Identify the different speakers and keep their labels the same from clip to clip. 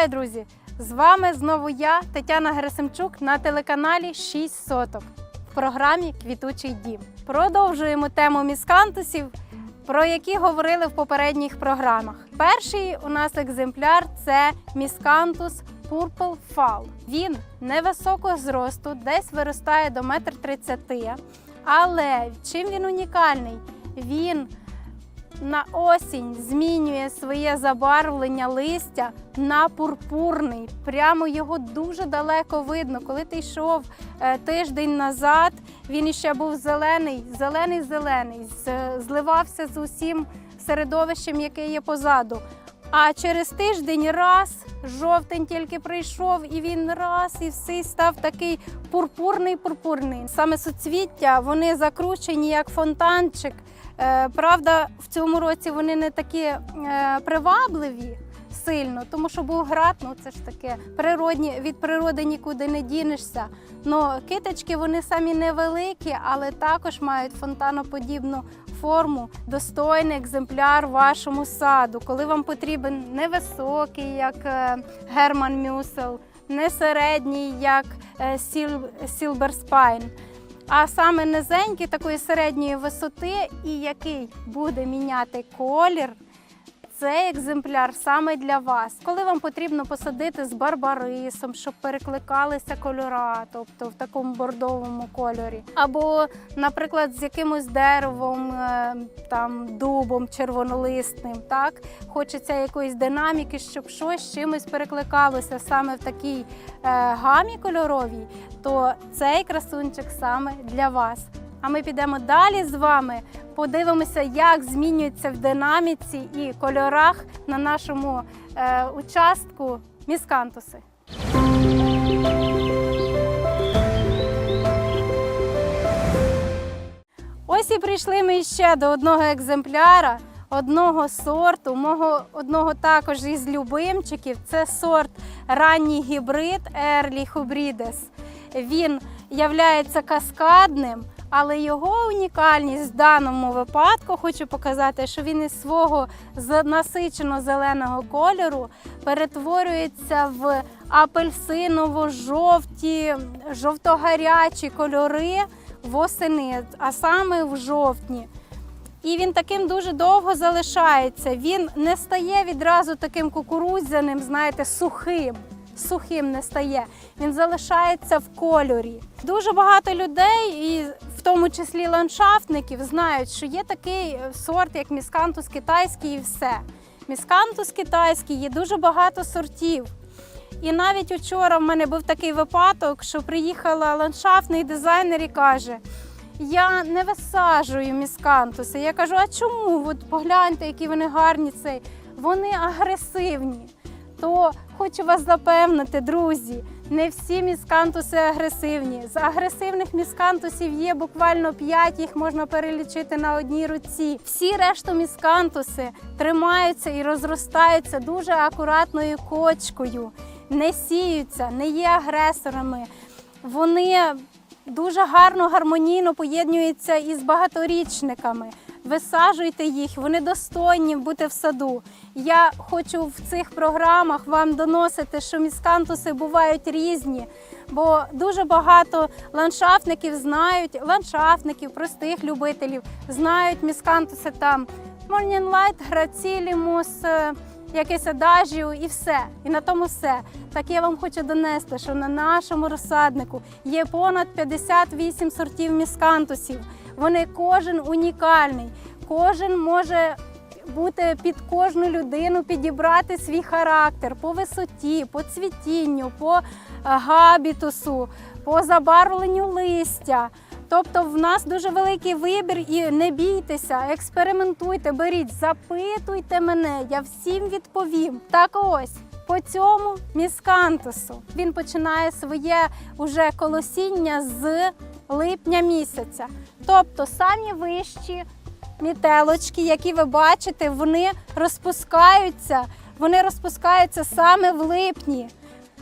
Speaker 1: Вітаю, друзі! З вами знову я, Тетяна Герасимчук, на телеканалі 6 соток в програмі Квітучий дім. Продовжуємо тему міскантусів, про які говорили в попередніх програмах. Перший у нас екземпляр це міскантус Purple Fall. Він невисокого зросту, десь виростає до 1,30 м. Але чим він унікальний? Він на осінь змінює своє забарвлення листя на пурпурний. Прямо його дуже далеко видно. Коли ти йшов е, тиждень назад, він іще був зелений, зелений, зелений, зливався з усім середовищем, яке є позаду. А через тиждень раз жовтень тільки прийшов, і він раз і все став такий пурпурний, пурпурний. Саме суцвіття вони закручені як фонтанчик. Е, Правда, в цьому році вони не такі е, привабливі сильно, тому що був град, ну це ж таке природні, від природи нікуди не дінешся. Ну, киточки вони самі невеликі, але також мають фонтаноподібну форму, достойний екземпляр вашому саду, коли вам потрібен невисокий, як е, Герман Мюсел, не середній, як Сіл- Spine, а саме низенький, такої середньої висоти, і який буде міняти колір. Цей екземпляр саме для вас. Коли вам потрібно посадити з барбарисом, щоб перекликалися кольора, тобто в такому бордовому кольорі, або, наприклад, з якимось деревом, е, там дубом червонолисним, так хочеться якоїсь динаміки, щоб щось чимось перекликалося саме в такій е, гамі кольоровій, то цей красунчик саме для вас. А ми підемо далі з вами, подивимося, як змінюється в динаміці і кольорах на нашому е, участку міскантуси. Ось і прийшли ми ще до одного екземпляра, одного сорту, мого одного також із любимчиків. Це сорт ранній гібрид Early Hybrides. Він являється каскадним, але його унікальність в даному випадку хочу показати, що він із свого насичено зеленого кольору перетворюється в апельсиново-жовті, жовто-гарячі кольори восени, а саме в жовтні. І він таким дуже довго залишається. Він не стає відразу таким кукурудзяним, знаєте, сухим. Сухим не стає. Він залишається в кольорі. Дуже багато людей, і в тому числі ландшафтників, знають, що є такий е, сорт, як міскантус китайський, і все. Міскантус китайський є дуже багато сортів. І навіть учора в мене був такий випадок, що приїхала ландшафтний дизайнер і каже: я не висаджую міскантуси. Я кажу, а чому? От погляньте, які вони гарні цей. Вони агресивні. То хочу вас запевнити, друзі, не всі міскантуси агресивні. З агресивних міскантусів є буквально 5, їх можна перелічити на одній руці. Всі решту міскантуси тримаються і розростаються дуже акуратною кочкою, не сіються, не є агресорами. Вони дуже гарно гармонійно поєднуються із багаторічниками. Висаджуйте їх, вони достойні бути в саду. Я хочу в цих програмах вам доносити, що міскантуси бувають різні, бо дуже багато ландшафтників знають, ландшафтників, простих любителів знають міскантуси там Morning Light, Грацілімус, е, якесь адажіо і все. І на тому все. Так я вам хочу донести, що на нашому розсаднику є понад 58 сортів міскантусів. Вони кожен унікальний, кожен може бути під кожну людину, підібрати свій характер по висоті, по цвітінню, по е, габітусу, по забарвленню листя. Тобто в нас дуже великий вибір і не бійтеся, експериментуйте, беріть, запитуйте мене, я всім відповім. Так ось. По цьому міскантусу він починає своє уже колосіння з липня місяця. Тобто самі вищі мітелочки, які ви бачите, вони розпускаються, вони розпускаються саме в липні.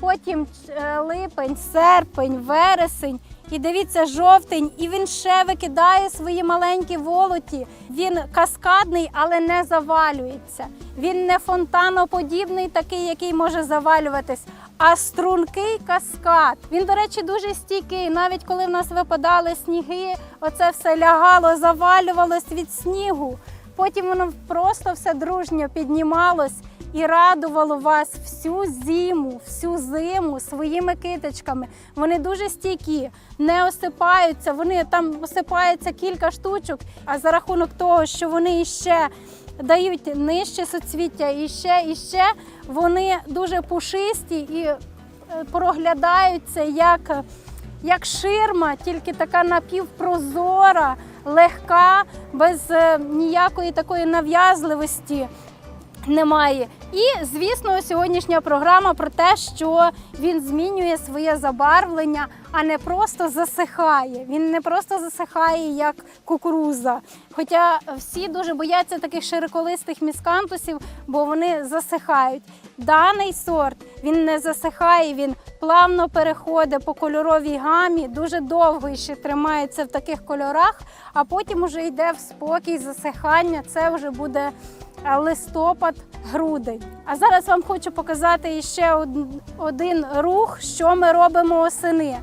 Speaker 1: Потім е, липень, серпень, вересень. І дивіться, жовтень, і він ще викидає свої маленькі волоті. Він каскадний, але не завалюється. Він не фонтаноподібний, такий, який може завалюватись, а стрункий каскад. Він, до речі, дуже стійкий. Навіть коли в нас випадали сніги, оце все лягало, завалювалось від снігу. Потім воно просто все дружньо піднімалось і радувало вас всю зиму, всю зиму своїми киточками. Вони дуже стійкі, не осипаються. Вони там осипається кілька штучок. А за рахунок того, що вони іще дають нижче соцвіття, і ще, і ще вони дуже пушисті і е, проглядаються як, як ширма, тільки така напівпрозора, легка, без е, ніякої такої нав'язливості немає. І, звісно, сьогоднішня програма про те, що він змінює своє забарвлення, а не просто засихає. Він не просто засихає, як кукуруза. Хоча всі дуже бояться таких широколистих міскантусів, бо вони засихають. Даний сорт він не засихає, він плавно переходить по кольоровій гамі, дуже довго ще тримається в таких кольорах, а потім уже йде в спокій засихання. Це вже буде листопад, грудень. А зараз вам хочу показати ще один рух, що ми робимо осени.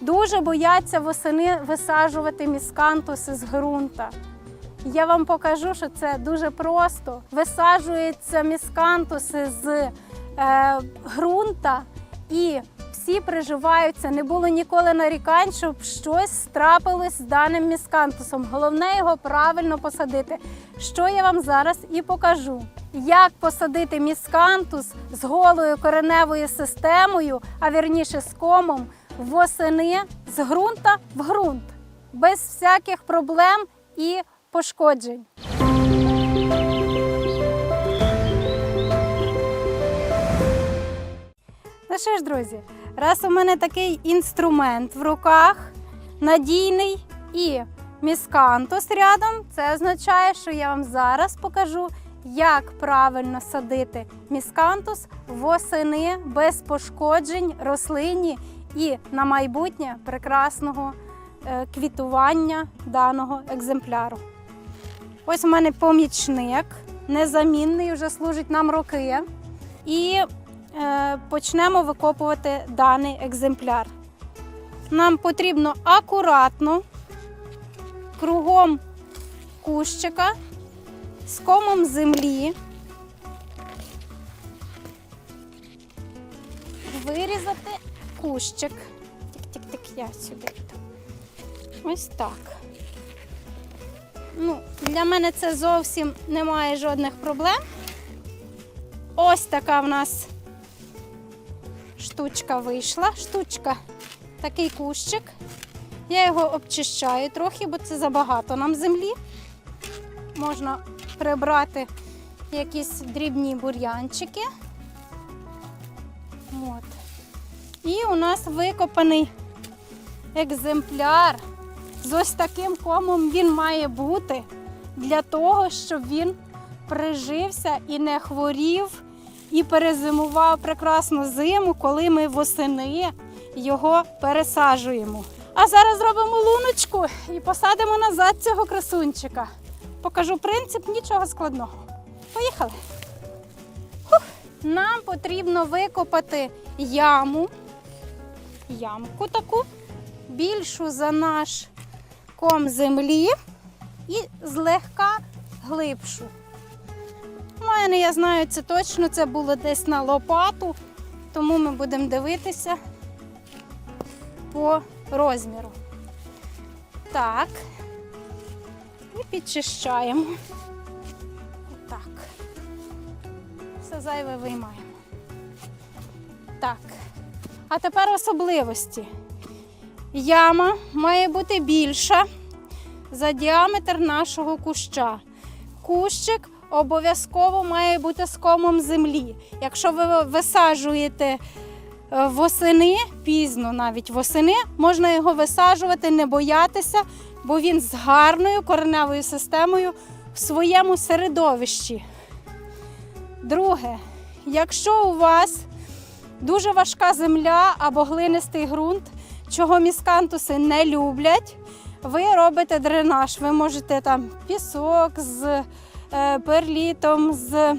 Speaker 1: Дуже бояться восени висаджувати міскантуси з ґрунта. Я вам покажу, що це дуже просто. Висаджуються міскантуси з е, ґрунта і всі приживаються. Не було ніколи нарікань, щоб щось трапилось з даним міскантусом. Головне його правильно посадити. Що я вам зараз і покажу. Як посадити міскантус з голою кореневою системою, а вірніше з комом, восени з ґрунта в ґрунт, без всяких проблем і пошкоджень. Ну що ж, друзі, раз у мене такий інструмент в руках, надійний і міскантус рядом, це означає, що я вам зараз покажу, як правильно садити міскантус восени без пошкоджень рослині і на майбутнє прекрасного е, квітування даного екземпляру. Ось у мене помічник, незамінний, вже служить нам роки. І почнемо викопувати даний екземпляр. Нам потрібно акуратно, кругом кущика, з комом землі вирізати кущик. Тик-тик-тик, я сюди. Ось так. Ну, для мене це зовсім немає жодних проблем. Ось така в нас штучка вийшла. Штучка, такий кущик. Я його обчищаю трохи, бо це забагато нам землі. Можна прибрати якісь дрібні бур'янчики. От. І у нас викопаний екземпляр. З ось таким комом він має бути для того, щоб він прижився і не хворів, і перезимував прекрасну зиму, коли ми восени його пересаджуємо. А зараз зробимо луночку і посадимо назад цього красунчика. Покажу принцип, нічого складного. Поїхали. Хух. Нам потрібно викопати яму, ямку таку, більшу за наш ком землі і злегка глибшу. Мене, я знаю, це точно це було десь на лопату, тому ми будемо дивитися по розміру. Так. І підчищаємо. Так. Все зайве виймаємо. Так. А тепер особливості. Яма має бути більша за діаметр нашого куща. Кущик обов'язково має бути з комом землі. Якщо ви висаджуєте е, восени, пізно навіть восени, можна його висаджувати, не боятися, бо він з гарною кореневою системою в своєму середовищі. Друге, якщо у вас дуже важка земля або глинистий ґрунт, чого міскантуси не люблять, ви робите дренаж. Ви можете там пісок з перлітом, з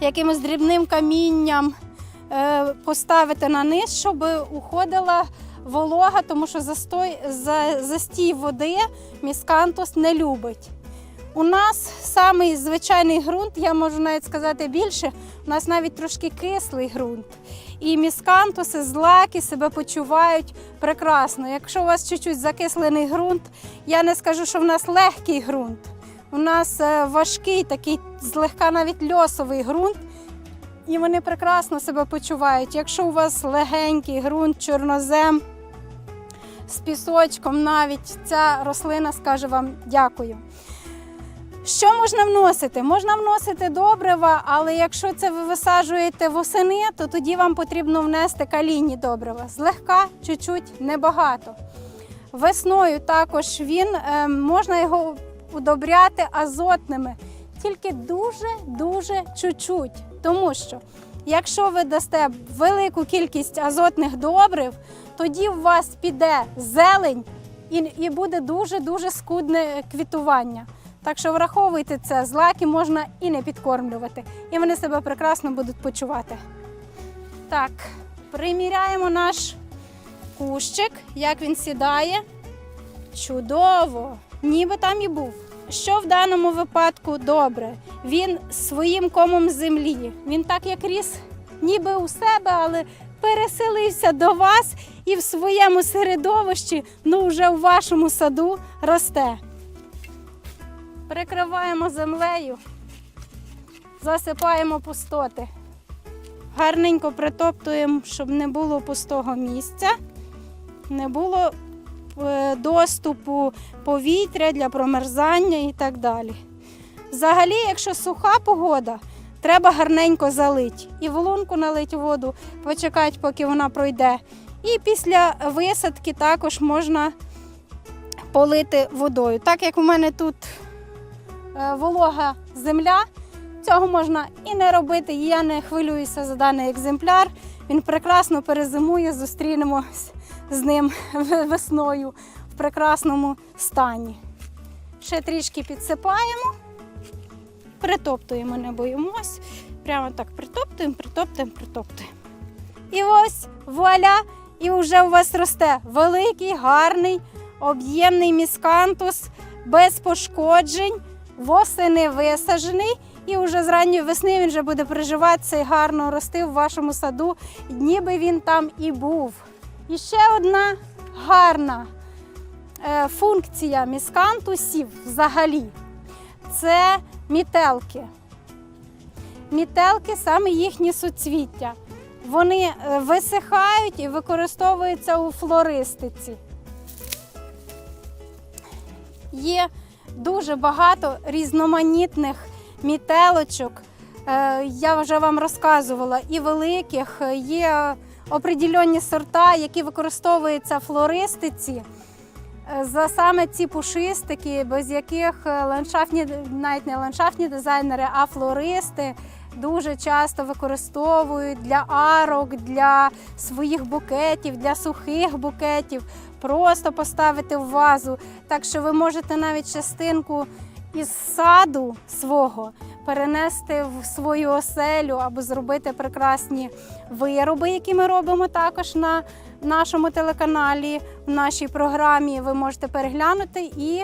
Speaker 1: якимось дрібним камінням е, поставити на низ, щоб уходила волога, тому що застой, за, застій води міскантус не любить. У нас самий звичайний ґрунт, я можу навіть сказати більше, у нас навіть трошки кислий ґрунт. І міскантуси, злаки себе почувають прекрасно. Якщо у вас чуть-чуть закислений ґрунт, я не скажу, що в нас легкий ґрунт. У нас е, важкий, такий злегка навіть льосовий ґрунт, і вони прекрасно себе почувають. Якщо у вас легенький ґрунт, чорнозем з пісочком, навіть ця рослина скаже вам дякую. Що можна вносити? Можна вносити добрива, але якщо це ви висаджуєте восени, то тоді вам потрібно внести калійні добрива. Злегка, чуть-чуть, небагато. Весною також він е, можна його удобряти азотними, тільки дуже-дуже чуть-чуть. Тому що якщо ви дасте велику кількість азотних добрив, тоді у вас піде зелень і, і буде дуже-дуже скудне квітування. Так що враховуйте це, злаки можна і не підкормлювати, і вони себе прекрасно будуть почувати. Так, приміряємо наш кущик, як він сідає. Чудово! Ніби там і був. Що в даному випадку добре? Він своїм комом землі. Він так як ріс, ніби у себе, але переселився до вас і в своєму середовищі, ну вже у вашому саду росте. Прикриваємо землею, засипаємо пустоти. Гарненько притоптуємо, щоб не було пустого місця, не було доступу повітря для промерзання і так далі. Взагалі, якщо суха погода, треба гарненько залити. І в лунку налити воду, почекати, поки вона пройде. І після висадки також можна полити водою. Так як у мене тут е, волога земля, цього можна і не робити. Я не хвилююся за даний екземпляр. Він прекрасно перезимує, зустрінемось з ним весною в прекрасному стані. Ще трішки підсипаємо, притоптуємо, не боїмось. Прямо так притоптуємо, притоптуємо, притоптуємо. І ось вуаля, і вже у вас росте великий, гарний, об'ємний міскантус без пошкоджень, восени висаджений. І вже з ранньої весни він вже буде приживатися і гарно рости в вашому саду, ніби він там і був. І ще одна гарна е, функція міскантусів взагалі це мітелки. Мітелки саме їхні суцвіття. Вони е, висихають і використовуються у флористиці. Є дуже багато різноманітних мітелочок. Е, Я вже вам розказувала, і великих є определенні сорта, які використовуються в флористиці. Е, За саме ці пушистики, без яких ландшафтні, навіть не ландшафтні дизайнери, а флористи дуже часто використовують для арок, для своїх букетів, для сухих букетів, просто поставити в вазу. Так що ви можете навіть частинку із саду свого перенести в свою оселю або зробити прекрасні вироби, які ми робимо також на нашому телеканалі, в нашій програмі. Ви можете переглянути і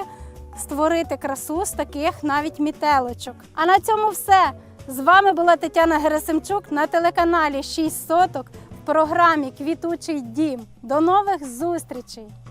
Speaker 1: створити красу з таких навіть мітелочок. А на цьому все. З вами була Тетяна Герасимчук на телеканалі 6 соток в програмі Квітучий дім. До нових зустрічей!